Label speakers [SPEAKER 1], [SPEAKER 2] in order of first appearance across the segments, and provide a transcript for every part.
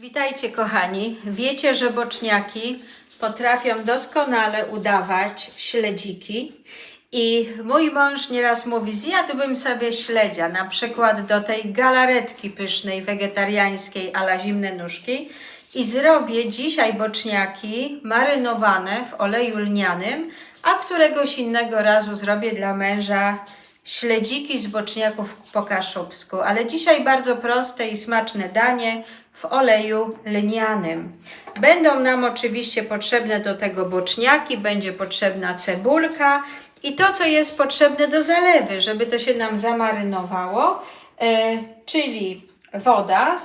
[SPEAKER 1] Witajcie kochani. Wiecie, że boczniaki potrafią doskonale udawać śledziki. I mój mąż nieraz mówi, zjadłbym sobie śledzia, na przykład do tej galaretki pysznej, wegetariańskiej, ala zimne nóżki. I zrobię dzisiaj boczniaki marynowane w oleju lnianym, a któregoś innego razu zrobię dla męża śledziki z boczniaków po kaszubsku. Ale dzisiaj bardzo proste i smaczne danie w oleju lnianym. Będą nam oczywiście potrzebne do tego boczniaki, będzie potrzebna cebulka i to, co jest potrzebne do zalewy, żeby to się nam zamarynowało, e, czyli woda,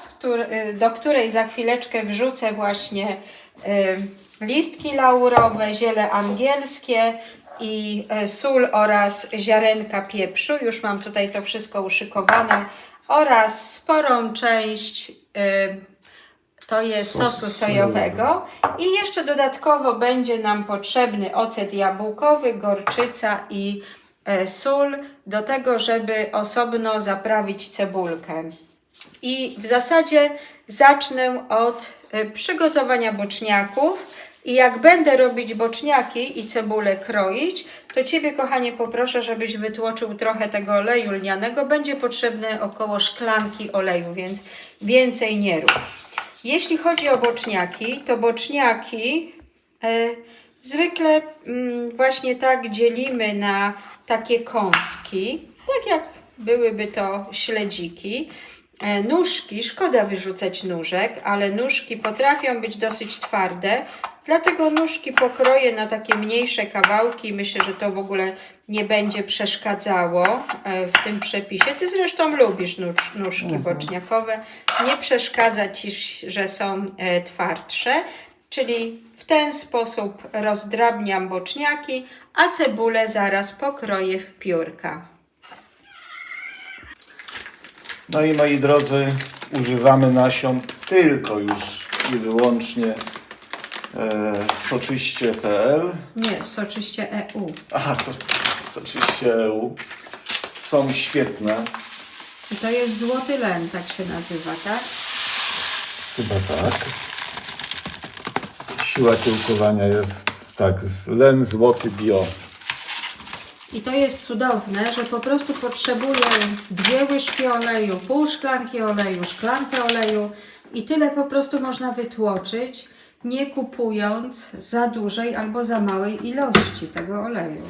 [SPEAKER 1] e, do której za chwileczkę wrzucę właśnie e, listki laurowe, ziele angielskie i e, sól oraz ziarenka pieprzu. Już mam tutaj to wszystko uszykowane oraz sporą część e, to jest
[SPEAKER 2] Sosu
[SPEAKER 1] sojowego i jeszcze dodatkowo będzie nam potrzebny ocet jabłkowy, gorczyca i e, sól do tego, żeby osobno zaprawić cebulkę. I w zasadzie zacznę od przygotowania boczniaków. I jak będę robić boczniaki i cebulę kroić, to Ciebie, kochanie, poproszę, żebyś wytłoczył trochę tego oleju lnianego. Będzie potrzebne około szklanki oleju, więc więcej nie rób. Jeśli chodzi o boczniaki, to boczniaki e, zwykle mm, właśnie tak dzielimy na takie kąski, tak jak byłyby to śledziki. E, Nóżki, szkoda wyrzucać nóżek, ale nóżki potrafią być dosyć twarde, dlatego nóżki pokroję na takie mniejsze kawałki. Myślę, że to w ogóle nie będzie przeszkadzało e, w tym przepisie. Ty zresztą lubisz nóż, nóżki boczniakowe. Nie przeszkadza ci, że są e, twardsze, czyli w ten sposób rozdrabniam boczniaki, a cebulę zaraz pokroję w piórka.
[SPEAKER 2] No i moi drodzy, używamy nasion tylko już i wyłącznie e, soczyście.pl.
[SPEAKER 1] Nie, soczyście EU.
[SPEAKER 2] Aha, so, soczyście EU. Są świetne.
[SPEAKER 1] I to jest złoty len, tak się nazywa, tak?
[SPEAKER 2] Chyba tak. Siła kiełkowania jest tak, z len złoty bio.
[SPEAKER 1] I to jest cudowne, że po prostu potrzebuję dwie łyżki oleju, pół szklanki oleju, szklankę oleju i tyle po prostu można wytłoczyć, nie kupując za dużej albo za małej ilości tego oleju.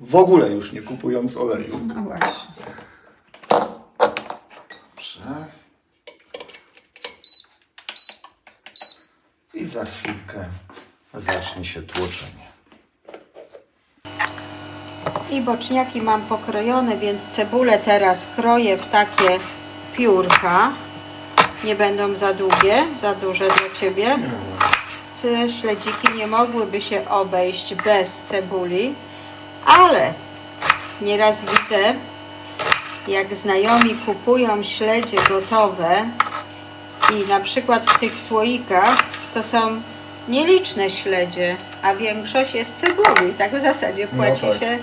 [SPEAKER 2] W ogóle już nie kupując oleju.
[SPEAKER 1] No właśnie.
[SPEAKER 2] Dobrze. I za chwilkę zacznie się tłoczenie.
[SPEAKER 1] I boczniaki mam pokrojone, więc cebulę teraz kroję w takie piórka. Nie będą za długie, za duże dla Ciebie. Te śledziki nie mogłyby się obejść bez cebuli, ale nieraz widzę, jak znajomi kupują śledzie gotowe i na przykład w tych słoikach to są nieliczne śledzie, a większość jest cebuli. Tak w zasadzie
[SPEAKER 2] No
[SPEAKER 1] płaci
[SPEAKER 2] tak.
[SPEAKER 1] się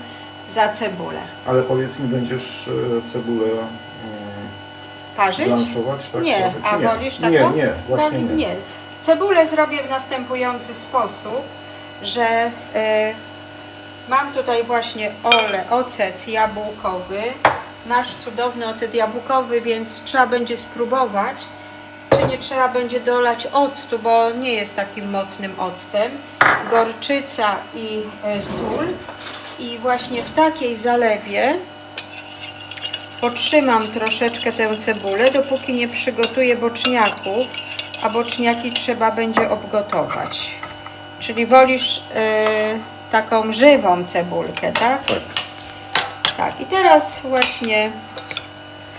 [SPEAKER 1] za cebulę.
[SPEAKER 2] Ale powiedz mi, będziesz e, cebulę
[SPEAKER 1] Parzyć?
[SPEAKER 2] blanszować? Tak,
[SPEAKER 1] nie,
[SPEAKER 2] parzyć?
[SPEAKER 1] a
[SPEAKER 2] nie.
[SPEAKER 1] wolisz taką?
[SPEAKER 2] Nie, nie, właśnie
[SPEAKER 1] No,
[SPEAKER 2] nie.
[SPEAKER 1] Cebulę zrobię w następujący sposób, że e, mam tutaj właśnie ole, ocet jabłkowy, nasz cudowny ocet jabłkowy, więc trzeba będzie spróbować, czy nie trzeba będzie dolać octu, bo nie jest takim mocnym octem, gorczyca i e, sól i właśnie w takiej zalewie Potrzymam troszeczkę tę cebulę, dopóki nie przygotuję boczniaków, a boczniaki trzeba będzie obgotować. Czyli wolisz y, taką żywą cebulkę, tak? Tak, i teraz właśnie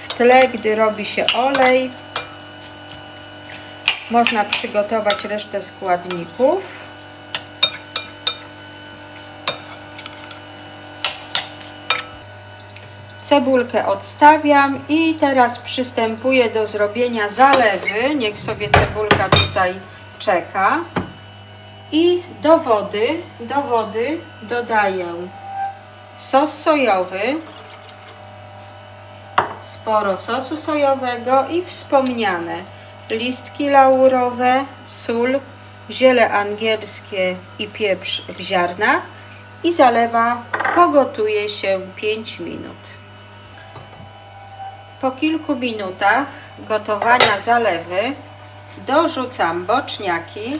[SPEAKER 1] w tle, gdy robi się olej, można przygotować resztę składników. Cebulkę odstawiam i teraz przystępuję do zrobienia zalewy. Niech sobie cebulka tutaj czeka. I do wody, do wody dodaję sos sojowy, sporo sosu sojowego i wspomniane listki laurowe, sól, ziele angielskie i pieprz w ziarnach i zalewa, pogotuje się 5 minut. Po kilku minutach gotowania zalewy dorzucam boczniaki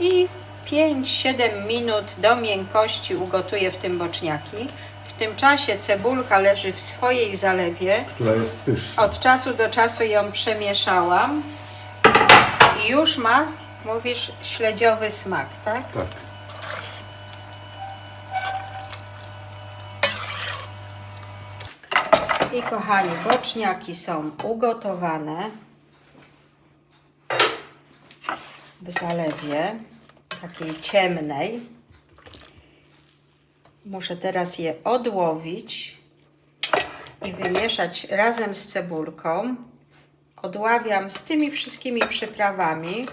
[SPEAKER 1] i 5-7 minut do miękkości ugotuję w tym boczniaki. W tym czasie cebulka leży w swojej zalewie.
[SPEAKER 2] Która jest pyszna.
[SPEAKER 1] Od czasu do czasu ją przemieszałam i już ma, mówisz, śledziowy smak, tak?
[SPEAKER 2] Tak.
[SPEAKER 1] I kochani, boczniaki są ugotowane w zalewie takiej ciemnej. Muszę teraz je odłowić i wymieszać razem z cebulką. Odławiam z tymi wszystkimi przyprawami,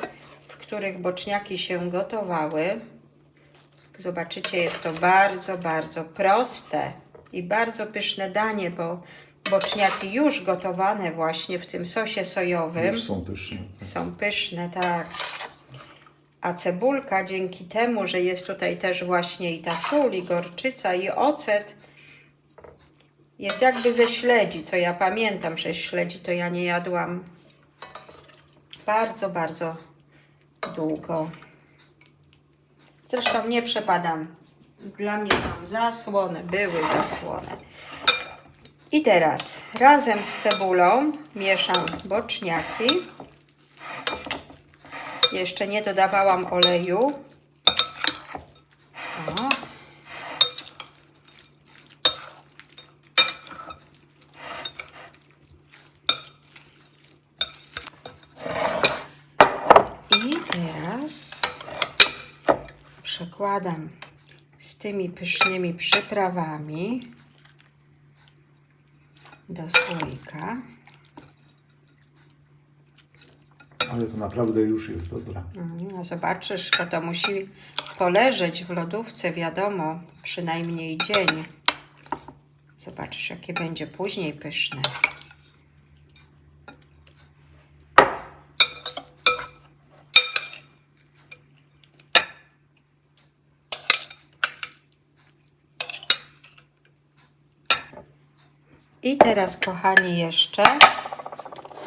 [SPEAKER 1] w których boczniaki się gotowały. Zobaczycie, jest to bardzo, bardzo proste i bardzo pyszne danie, bo boczniaki już gotowane właśnie w tym sosie sojowym
[SPEAKER 2] Już są pyszne.
[SPEAKER 1] są pyszne, tak. A cebulka dzięki temu, że jest tutaj też właśnie i ta sól, i gorczyca, i ocet, jest jakby ze śledzi, co ja pamiętam, że śledzi to ja nie jadłam bardzo, bardzo długo. Zresztą nie przepadam. Dla mnie są zasłone, były zasłone. I teraz razem z cebulą mieszam boczniaki. Jeszcze nie dodawałam oleju. O. I teraz przekładam z tymi pysznymi przyprawami do słoika.
[SPEAKER 2] Ale to naprawdę już jest dobra.
[SPEAKER 1] Mm, No zobaczysz, bo to musi poleżeć w lodówce, wiadomo, przynajmniej dzień. Zobaczysz, jakie będzie później pyszne. I teraz, kochani, jeszcze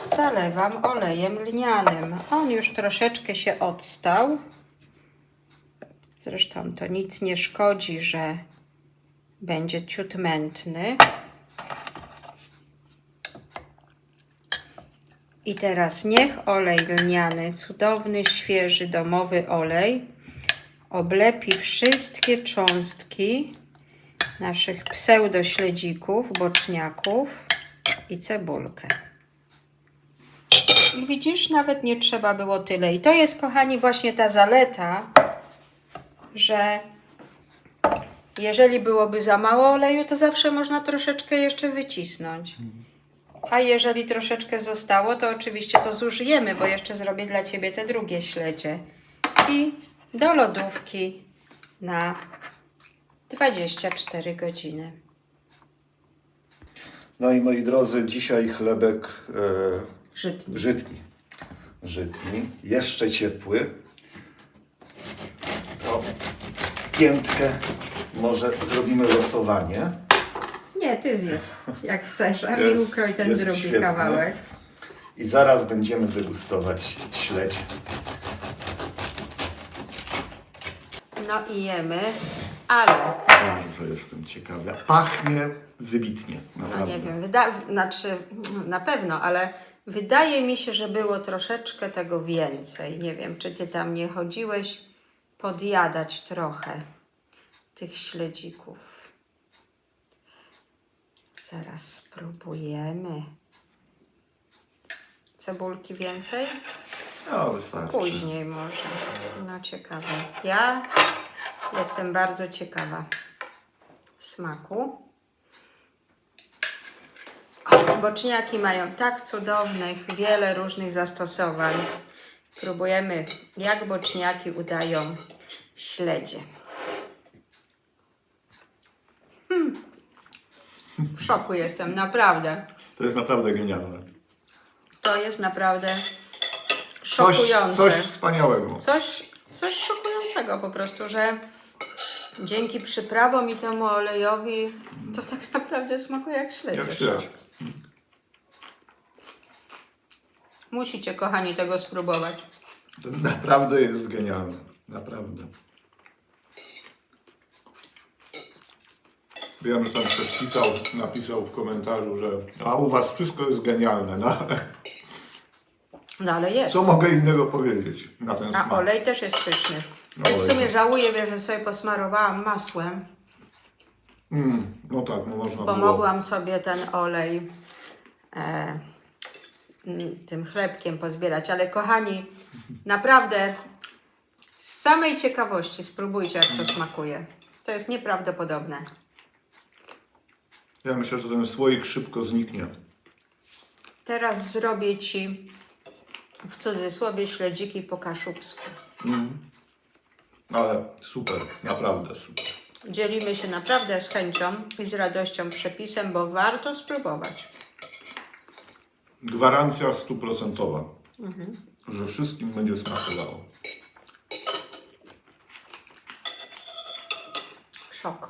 [SPEAKER 1] zalewam olejem lnianym. On już troszeczkę się odstał. Zresztą to nic nie szkodzi, że będzie ciut mętny. I teraz niech olej lniany, cudowny, świeży, domowy olej, oblepi wszystkie cząstki naszych pseudośledzików, boczniaków i cebulkę. I widzisz, nawet nie trzeba było tyle. I to jest, kochani, właśnie ta zaleta, że jeżeli byłoby za mało oleju, to zawsze można troszeczkę jeszcze wycisnąć. A jeżeli troszeczkę zostało, to oczywiście to zużyjemy, bo jeszcze zrobię dla Ciebie te drugie śledzie. I do lodówki na 24 godziny.
[SPEAKER 2] No i moi drodzy, dzisiaj chlebek e,
[SPEAKER 1] Żytni.
[SPEAKER 2] żytni. Żytni, jeszcze ciepły. To piętkę może zrobimy losowanie.
[SPEAKER 1] Nie, Ty zjedz, jak chcesz, a mi ukroj ten drugi
[SPEAKER 2] świetny.
[SPEAKER 1] kawałek.
[SPEAKER 2] I zaraz będziemy degustować śledź.
[SPEAKER 1] No i jemy, ale
[SPEAKER 2] Bardzo jestem ciekawy. Pachnie wybitnie.
[SPEAKER 1] no
[SPEAKER 2] Naprawdę.
[SPEAKER 1] nie wiem, wyda- znaczy na pewno, ale wydaje mi się, że było troszeczkę tego więcej. Nie wiem, czy ty tam nie chodziłeś podjadać trochę tych śledzików. Zaraz spróbujemy. Cebulki więcej?
[SPEAKER 2] No, wystarczy.
[SPEAKER 1] Później może. No ciekawe. Ja jestem bardzo ciekawa smaku. O, boczniaki mają tak cudownych, wiele różnych zastosowań. Próbujemy, jak boczniaki udają śledzie. Hmm. W szoku jestem, naprawdę.
[SPEAKER 2] To jest naprawdę genialne.
[SPEAKER 1] To jest naprawdę
[SPEAKER 2] Coś,
[SPEAKER 1] szokujące.
[SPEAKER 2] coś wspaniałego.
[SPEAKER 1] Coś, coś szokującego po prostu, że dzięki przyprawom i temu olejowi to tak naprawdę smakuje jak śledzie.
[SPEAKER 2] Jak śledź.
[SPEAKER 1] Musicie, kochani, tego spróbować.
[SPEAKER 2] To naprawdę jest genialne. Naprawdę. Wiem, że tam ktoś pisał, napisał w komentarzu, że a u was wszystko jest genialne. No, ale
[SPEAKER 1] No ale jest.
[SPEAKER 2] co mogę innego powiedzieć na ten
[SPEAKER 1] A
[SPEAKER 2] smak?
[SPEAKER 1] olej też jest pyszny. W sumie
[SPEAKER 2] też.
[SPEAKER 1] żałuję, wiesz, że sobie posmarowałam masłem.
[SPEAKER 2] Mm, no tak, no można było.
[SPEAKER 1] Pomogłam sobie ten olej e, mm, tym chlebkiem pozbierać. Ale kochani, naprawdę z samej ciekawości spróbujcie, jak to smakuje. To jest nieprawdopodobne.
[SPEAKER 2] Ja myślę, że ten słoik szybko zniknie.
[SPEAKER 1] Teraz zrobię Ci w cudzysłowie śledziki po kaszubsku.
[SPEAKER 2] Ale super, naprawdę super.
[SPEAKER 1] Dzielimy się naprawdę z chęcią i z radością przepisem, bo warto spróbować.
[SPEAKER 2] Gwarancja stuprocentowa, że wszystkim będzie smakowało.
[SPEAKER 1] Szok.